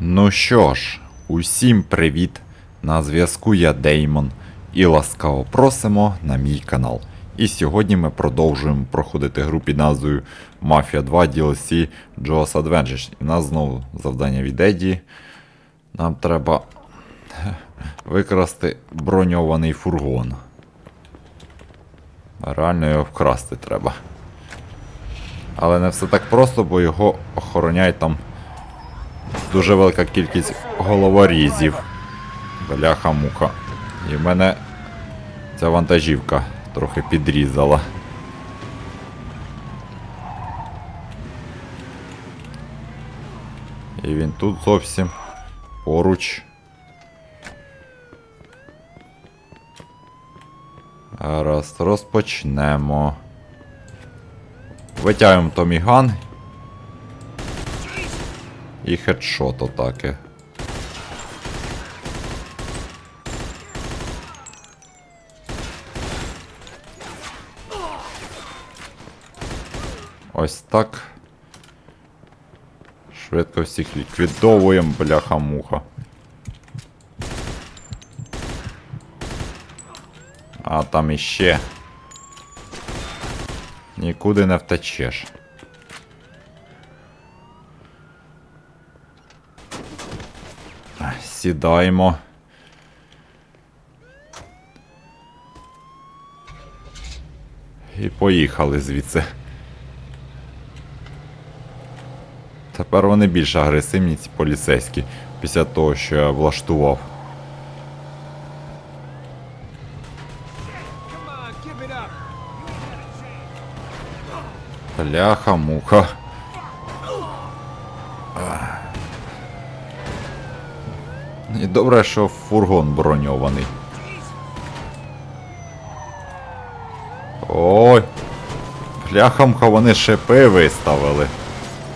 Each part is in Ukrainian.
Ну що ж, усім привіт! На зв'язку я Деймон і ласкаво просимо на мій канал. І сьогодні ми продовжуємо проходити гру під назвою Mafia 2 DLC Jaws Adventures. І в нас знову завдання від Еді. Нам треба викрасти броньований фургон. Реально його вкрасти треба. Але не все так просто, бо його охороняють там дуже велика кількість головорізів. Бляха-муха. І в мене ця вантажівка трохи підрізала. І він тут зовсім поруч. Гаразд, розпочнемо. Витягуємо Томіган. І хедшот атаки. Ось так. Швидко всіх ліквідовуємо, бляха-муха. А там іще. Нікуди не втечеш. Сідаємо. І поїхали звідси. Тепер вони більш агресивні, ці поліцейські, після того, що я влаштував. Come І добре, що фургон броньований. Ой. Бляха-муха, вони шипи виставили.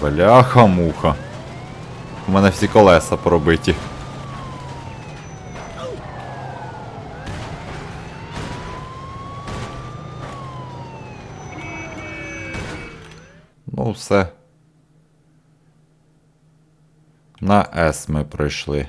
Бляха-муха. У мене всі колеса пробиті. Ну, все. На С ми пройшли.